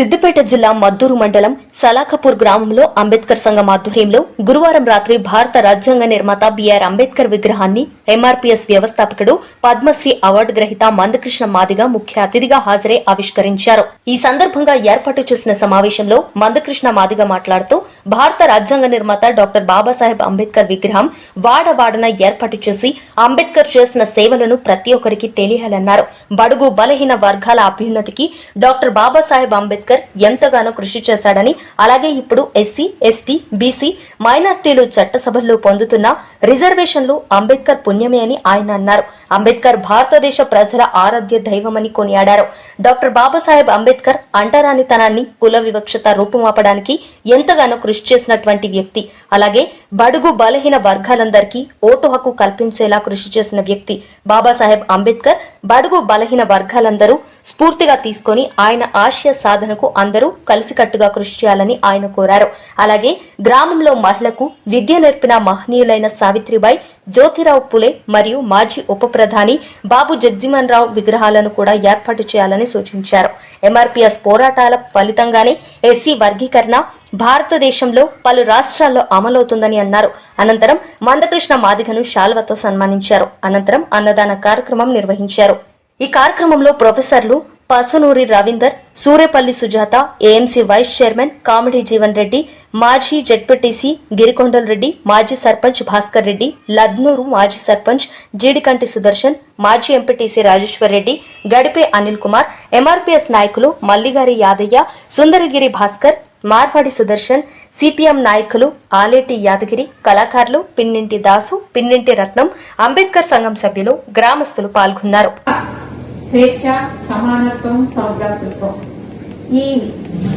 సిద్దిపేట జిల్లా మద్దూరు మండలం సలాఖపూర్ గ్రామంలో అంబేద్కర్ సంఘం ఆధ్వర్యంలో గురువారం రాత్రి భారత రాజ్యాంగ నిర్మాత బిఆర్ అంబేద్కర్ విగ్రహాన్ని ఎంఆర్పీఎస్ వ్యవస్థాపకుడు పద్మశ్రీ అవార్డు గ్రహీత మందకృష్ణ మాదిగ ముఖ్య అతిథిగా హాజరై ఆవిష్కరించారు. ఈ సందర్భంగా ఏర్పాటు చేసిన సమావేశంలో మందకృష్ణ మాదిగ మాట్లాడుతూ భారత రాజ్యాంగ నిర్మాత డాక్టర్ బాబాసాహెబ్ అంబేద్కర్ విగ్రహం వాడవాడన ఏర్పాటు చేసి అంబేద్కర్ చేసిన సేవలను ప్రతి ఒక్కరికి తెలియాలన్నారు. బడుగు బలహీన వర్గాల అభ్యున్నతికి డాక్టర్ బాబాసాహెబ్ అంబేద్కర్ ఎంతగానో కృషి చేశాడని అలాగే ఇప్పుడు ఎస్సీ ఎస్టీ బీసీ మైనార్టీలు చట్టసభల్లో పొందుతున్న రిజర్వేషన్లు అంబేద్కర్ పుణ్యమే అని ఆయన అన్నారు. అంబేద్కర్ భారతదేశ ప్రజల ఆరాధ్య దైవమని కొనియాడారు. డాక్టర్ బాబాసాహెబ్ అంబేద్కర్ అంటరానితనాన్ని కుల వివక్షత రూపుమాపడానికి ఎంతగానో కృషి చేసినటువంటి వ్యక్తి. అలాగే బడుగు బలహీన వర్గాలందరికీ ఓటు హక్కు కల్పించేలా కృషి చేసిన వ్యక్తి. బాబాసాహెబ్ అంబేద్కర్ బడుగు బలహీన వర్గాలందరూ స్ఫూర్తిగా తీసుకొని ఆయన ఆశయ సాధనకు అందరూ కలిసికట్టుగా కృషి చేయాలని ఆయన కోరారు. అలాగే గ్రామంలో మహిళకు విద్య నేర్పిన మహనీయులైన సావిత్రిబాయి జ్యోతిరావు పులే మరియు మాజీ ఉప ప్రధాని బాబు జగ్జీవన్ రావు విగ్రహాలను కూడా ఏర్పాటు చేయాలని సూచించారు. ఎంఆర్పీఎస్ పోరాటాల ఫలితంగానే ఎస్సీ వర్గీకరణ భారతదేశంలో పలు రాష్ట్రాల్లో అమలవుతుందని అన్నారు. అనంతరం మందకృష్ణ మాదిగను శాల్వతో సన్మానించారు. అనంతరం అన్నదాన కార్యక్రమం నిర్వహించారు. ఈ కార్యక్రమంలో ప్రొఫెసర్లు Pasunuri Ravinder Surepalli Sujatha AMC vice chairman Kamidi Jeevan Reddy మాజీ జడ్పీటీసీ గిరికొండల్ రెడ్డి మాజీ సర్పంచ్ భాస్కర్ రెడ్డి లద్నూరు మాజీ సర్పంచ్ జీడికంటి సుదర్శన్ మాజీ ఎంపీటీసీ రాజేశ్వర్ రెడ్డి గడిపే అనిల్ కుమార్ ఎంఆర్పీఎస్ నాయకులు మల్లిగారి యాదయ్య సుందరగిరి భాస్కర్ మార్వాడి సుదర్శన్ సిపిఎం నాయకులు ఆలేటి యాదగిరి కళాకారులు పిన్నింటి దాసు పిన్నింటి రత్నం అంబేద్కర్ సంఘం సభ్యులు గ్రామస్తులు పాల్గొన్నారు. స్వేచ్ఛ సమానత్వం సౌభ్రాతృత్వం. ఈ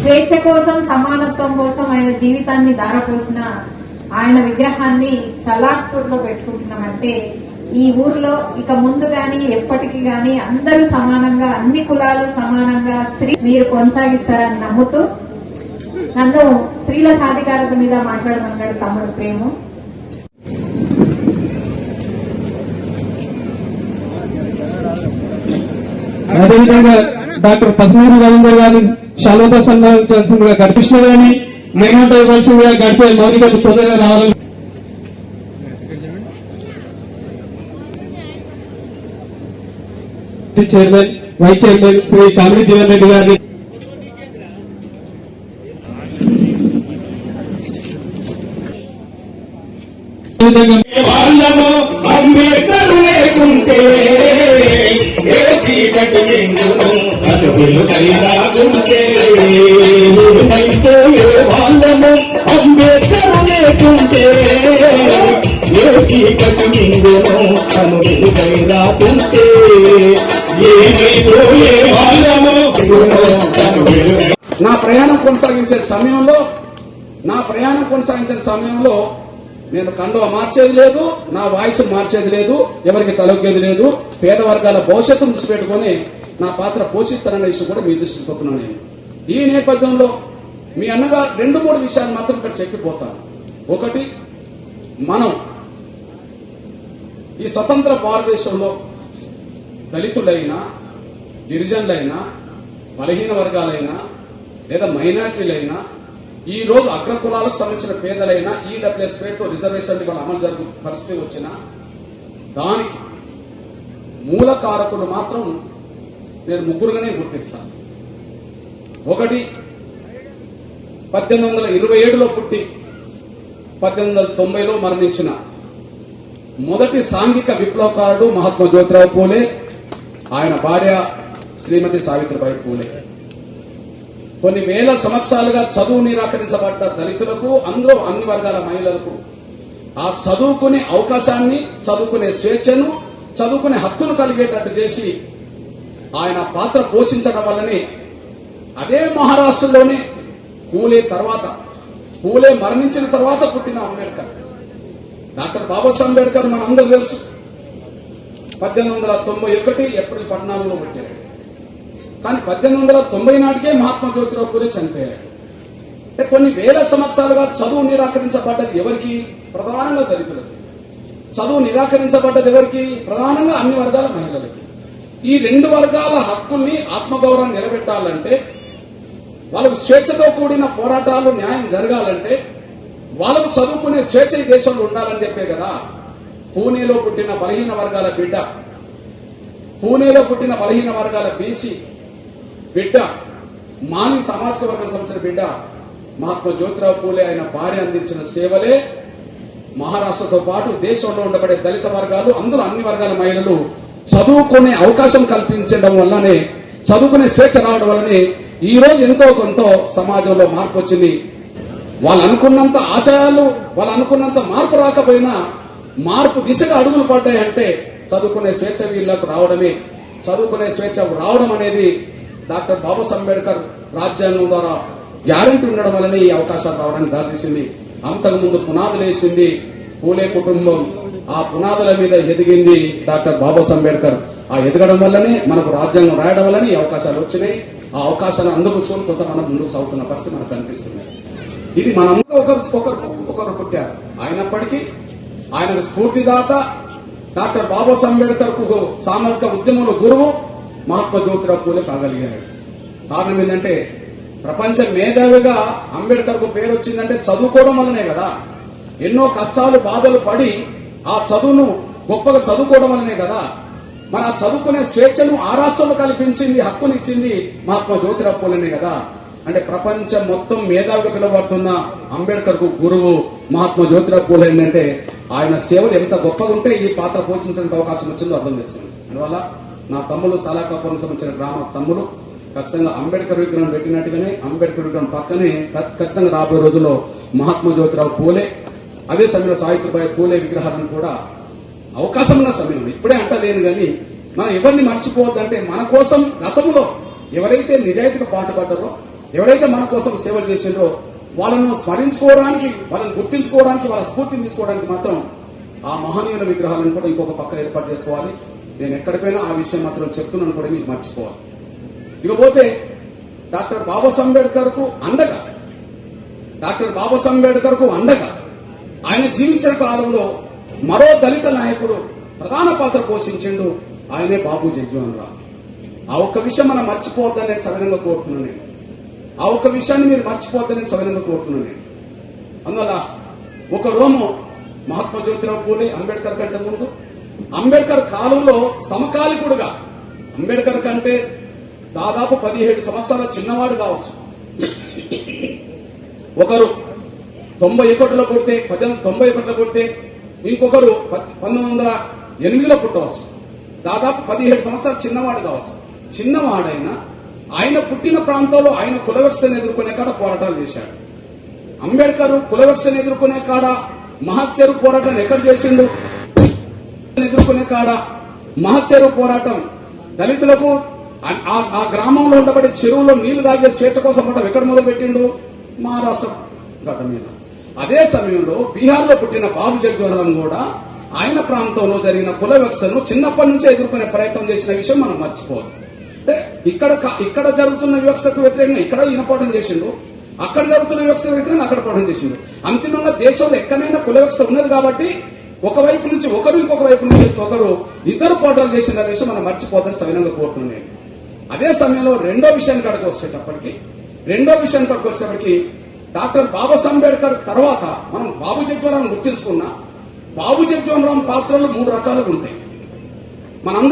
స్వేచ్ఛ కోసం సమానత్వం కోసం ఆయన జీవితాన్ని దారపోసిన ఆయన విగ్రహాన్ని సలాక్పూర్లో పెట్టుకుంటున్నామంటే ఈ ఊర్లో ఇక ముందు గాని ఎప్పటికి గాని అందరూ సమానంగా అన్ని కులాలు సమానంగా స్త్రీ మీరు కొనసాగిస్తారని నమ్ముతూ నన్ను స్త్రీల సాధికారత మీద మాట్లాడమన్నాడు తమ్ముడు ప్రేము. అదేవిధంగా డాక్టర్ పసుమూరి రవీందర్ గారిని శాలోతో సన్మానించాల్సిందిగా గడిపిష్ణ కానీ మైనార్టీ ఇవ్వాల్సిందిగా గడిపే మౌనిక తొందరగా రావాలని chairman vice chairman Shri Kamidi Jeevan Reddy గారిని అదేవిధంగా చీకటి నిండును అదుపులు కైలాగుంటే వాళ్ళము లేకుంటే ఏ చీకటి నిండును కైలాగుంటే వాళ్ళము నా ప్రయాణం కొనసాగించే సమయంలో నా ప్రయాణం కొనసాగించిన సమయంలో నేను కండువ మార్చేది లేదు నా వాయిస్ మార్చేది లేదు ఎవరికి తలొగ్గేది లేదు. పేద వర్గాల భవిష్యత్తును దృష్టి పెట్టుకుని నా పాత్ర పోషిస్తానన్న విషయం కూడా మీ దృష్టికి చెప్తున్నాను నేను. ఈ నేపథ్యంలో మీ అన్నగా రెండు మూడు విషయాలు మాత్రం ఇక్కడ చెప్పిపోతాను ఒకటి మనం ఈ స్వతంత్ర భారతదేశంలో దళితులైనా గిరిజనులైనా బలహీన వర్గాలైనా లేదా మైనార్టీలైనా ఈ రోజు అగ్ర కులాలకు సంబంధించిన పేదలైన ఈడబ్ల్యూఎస్ పేరుతో రిజర్వేషన్ ఇవాళ అమలు జరుగు పరిస్థితి వచ్చిన దానికి మూల కారకులు మాత్రం నేను ముగ్గురుగానే గుర్తిస్తాను. ఒకటి పద్దెనిమిది వందల ఇరవై ఏడులో పుట్టి పద్దెనిమిది వందల తొంభైలో మరణించిన మొదటి సాంఘిక విప్లవకారుడు మహాత్మా జ్యోతిరావు పూలే ఆయన భార్య శ్రీమతి సావిత్రిబాయి పూలే. కొన్ని వేల సంవత్సరాలుగా చదువు నిరాకరించబడ్డ దళితులకు అందులో అన్ని వర్గాల మహిళలకు ఆ చదువుకునే అవకాశాన్ని చదువుకునే స్వేచ్ఛను చదువుకునే హక్కును కలిగేటట్టు చేసి ఆయన పాత్ర పోషించడం వల్లనే అదే మహారాష్ట్రలోనే పూలే తర్వాత పూలే మరణించిన తర్వాత పుట్టిన అంబేద్కర్. డాక్టర్ బాబాసాహెబ్ అంబేద్కర్ మనందరూ తెలుసు. పద్దెనిమిది వందల తొంభై ఒకటి ఏప్రిల్ పద్నాలుగులో పుట్టారు కానీ పద్దెనిమిది వందల తొంభై నాటికే మహాత్మా జ్యోతిరావు పూరి చనిపోయాడు. అంటే కొన్ని వేల సంవత్సరాలుగా చదువు నిరాకరించబడ్డది ఎవరికి? ప్రధానంగా దళితులకి. చదువు నిరాకరించబడ్డది ఎవరికి? ప్రధానంగా అన్ని వర్గాల మహిళలకి. ఈ రెండు వర్గాల హక్కుల్ని ఆత్మగౌరవం నిలబెట్టాలంటే వాళ్ళకు స్వేచ్ఛతో కూడిన పోరాటాలు న్యాయం జరగాలంటే వాళ్ళకు చదువుకునే స్వేచ్ఛ ఈ దేశంలో ఉండాలని చెప్పే కదా. పూణేలో పుట్టిన బలహీన వర్గాల బిడ్డ పూణేలో పుట్టిన బలహీన వర్గాల బీసీ బిడ్డ మాని సామాజిక వర్గం సంబంధించిన బిడ్డ మహాత్మా జ్యోతిరావు పూలే ఆయన భార్య అందించిన సేవలే మహారాష్ట్రతో పాటు దేశంలో ఉండబడే దళిత వర్గాలు అందరూ అన్ని వర్గాల మహిళలు చదువుకునే అవకాశం కల్పించడం వల్లనే చదువుకునే స్వేచ్ఛ రావడం వల్లనే ఈ రోజు ఎంతో కొంత సమాజంలో మార్పు వచ్చింది. వాళ్ళు అనుకున్నంత ఆశయాలు వాళ్ళు అనుకున్నంత మార్పు రాకపోయినా మార్పు దిశగా అడుగులు పడ్డాయంటే చదువుకునే స్వేచ్ఛ వీళ్ళకు రావడమే. చదువుకునే స్వేచ్ఛ రావడం అనేది డాక్టర్ బాబాసాహెబ్ అంబేద్కర్ రాజ్యాంగం ద్వారా గ్యారంటీ ఉండడం వల్లనే ఈ అవకాశాలు రావడానికి దారితీసింది. అంతకుముందు పునాదులు వేసింది పూలే కుటుంబం. ఆ పునాదుల మీద ఎదిగింది డాక్టర్ బాబాసాహెబ్ అంబేద్కర్ ఆ ఎదగడం వల్లనే మనకు రాజ్యాంగం రాయడం వల్లనే ఈ అవకాశాలు వచ్చినాయి. ఆ అవకాశాలు అందుకొచ్చుకొని కొంత మనం ముందుకు సాగుతున్న పరిస్థితి మనకు కనిపిస్తుంది. ఇది మనందరూ ఒకరు ఒకరు ఒకరు పుట్టారు. అయినప్పటికీ ఆయన స్ఫూర్తిదాత డాక్టర్ బాబాసాహెబ్ అంబేద్కర్కు సామాజిక ఉద్యమంలో గురువు మహాత్మా జ్యోతిరావు పూలే కాగలిగారు కారణం ఏంటంటే ప్రపంచ మేధావిగా అంబేద్కర్కు పేరు వచ్చిందంటే చదువుకోవడం వల్లనే కదా. ఎన్నో కష్టాలు బాధలు పడి ఆ చదువును గొప్పగా చదువుకోవడం వల్లనే కదా. మన ఆ చదువుకునే స్వేచ్ఛను ఆ రాష్ట్రంలో కల్పించింది హక్కునిచ్చింది మహాత్మా జ్యోతిరావు పూలేనే కదా. అంటే ప్రపంచం మొత్తం మేధావిగా పిలువబడుతున్న అంబేద్కర్కు గురువు మహాత్మా జ్యోతిరావు పూలే ఏంటంటే ఆయన సేవలు ఎంత గొప్పగా ఉంటే ఈ పాత్ర పోషించడానికి అవకాశం వచ్చిందో అర్థం చేసుకోండి. అందువల్ల నా తమ్ముడు సాలాకాపురం సంబంధించిన గ్రామ తమ్ముడు ఖచ్చితంగా అంబేద్కర్ విగ్రహం పెట్టినట్టుగానే అంబేద్కర్ విగ్రహం పక్కనే ఖచ్చితంగా రాబోయే రోజుల్లో మహాత్మా జ్యోతిరావు పూలే అదే సమయంలో సావిత్రిబాయి పూలే విగ్రహాలను కూడా అవకాశం ఉన్న సమయం ఇప్పుడే అంటలేను కానీ మనం ఎవరిని మర్చిపోవద్దంటే మన కోసం గతంలో ఎవరైతే నిజాయితీగా పాటుపడ్డారో ఎవరైతే మన కోసం సేవలు చేసిండ్రో వాళ్ళను స్మరించుకోవడానికి వాళ్ళని గుర్తించుకోవడానికి వాళ్ళ స్ఫూర్తిని తీసుకోవడానికి మాత్రం ఆ మహనీయుల విగ్రహాలను కూడా ఇంకొక పక్క ఏర్పాటు చేసుకోవాలి. నేను ఎక్కడికైనా ఆ విషయం మాత్రం చెప్తున్నాను కూడా మీరు మర్చిపోవాలి ఇకపోతే డాక్టర్ బాబాసాహెబ్ అంబేద్కర్కు అండగా. డాక్టర్ బాబాసాహెబ్ అంబేద్కర్కు అండగా. ఆయన జీవించిన కాలంలో మరో దళిత నాయకుడు ప్రధాన పాత్ర పోషించిండు ఆయనే బాబు జగ్జీవన్ రావు ఆ ఒక్క విషయం మనం మర్చిపోవద్దని నేను సవినంగా కోరుతున్నాను నేను. ఆ ఒక్క విషయాన్ని మీరు మర్చిపోవద్దని నేను సవినంగా కోరుతున్నాను నేను. అందువల్ల ఒక రోము మహాత్మా జ్యోతిరావు పూలే అంబేద్కర్ కంటే ముందు అంబేద్కర్ కాలంలో సమకాలికుడుగా. అంబేద్కర్ కంటే దాదాపు పదిహేడు సంవత్సరాల చిన్నవాడు కావచ్చు. ఒకరు తొంభై ఒకటిలో పుడితే పద్దెనిమిది తొంభై ఒకటిలో పుడితే ఇంకొకరు పంతొమ్మిది వందల ఎనిమిదిలో పుట్టవచ్చు. దాదాపు పదిహేడు సంవత్సరాలు చిన్నవాడు కావచ్చు. చిన్నవాడైనా ఆయన పుట్టిన ప్రాంతంలో ఆయన కులవక్షను ఎదుర్కొనే కాడ పోరాటాలు చేశాడు. అంబేద్కర్ కులవక్షను ఎదుర్కొనే కాడ మహత్యరు పోరాటం ఎక్కడ చేసిండు? ఎదుర్కొనే కాడ మహచ్చరు పోరాటం. దళితులకు ఆ- గ్రామంలో ఉండబడే చెరువులో నీళ్ళు తాగే స్వేచ్ఛ కోసం పడటం ఎక్కడ మొదలు పెట్టిండు మహారాష్ట్ర గడ్డ మీద. అదే సమయంలో బీహార్లో పుట్టిన బాబు జగజ్వరం కూడా ఆయన ప్రాంతంలో జరిగిన కుల వ్యవస్థను చిన్నప్పటి నుంచే ఎదుర్కొనే ప్రయత్నం చేసిన విషయం మనం మర్చిపోవద్దు. అంటే ఇక్కడ ఇక్కడ జరుగుతున్న వ్యవస్థకు వ్యతిరేకంగా ఇక్కడ ఈయన చేసిండు. అక్కడ జరుగుతున్న వ్యవస్థకు వ్యతిరేకంగా అక్కడ పోవడం చేసిండు. అంతిమంగా దేశంలో ఎక్కడైనా కుల వ్యవస్థ ఉన్నది కాబట్టి ఒకవైపు నుంచి ఒకరు ఇంకొక వైపు నుంచి ఒకరు ఇద్దరు పోరాటాలు చేసిన విషయం మనం మర్చిపోద్దని సవినంగా కోరుతున్నాను అదే సమయంలో రెండో విషయానికి అక్కడికి వచ్చేటప్పటికి రెండో విషయానికి అక్కడికి వచ్చేటప్పటికి డాక్టర్ బాబా అంబేద్కర్ తర్వాత మనం బాబు జగ్జీవన్ గుర్తించుకున్నా బాబు జగ్జీవన్ రామ్ పాత్రలు మూడు రకాలుగా ఉంటాయి. మనందరం